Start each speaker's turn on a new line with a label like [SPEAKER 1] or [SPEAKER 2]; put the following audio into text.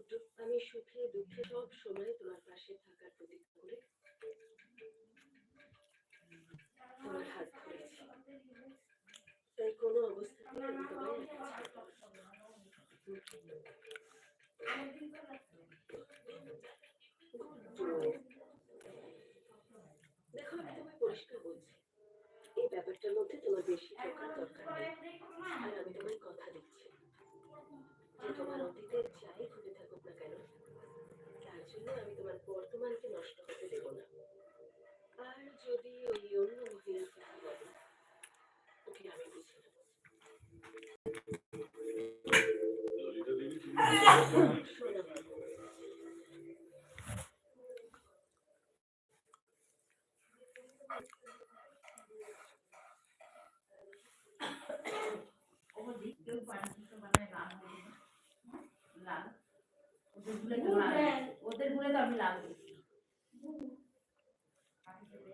[SPEAKER 1] গুড্ডু আমি সুখে, দুঃখে সব সময় তোমার পাশে থাকার প্রতিজ্ঞা করে তোমার হাত ধরেছি তাই কোনো অবস্থাতে আমি তোমায়। দেখো, আমি তোমায় পরিষ্কার বলছি, এই ব্যাপারটার মধ্যে তোমার বেশি দরকার যদি ওই অন্য মহিলার কথা বলো। ওকে আমি
[SPEAKER 2] ওদের গুলে তো আমি লাগবে।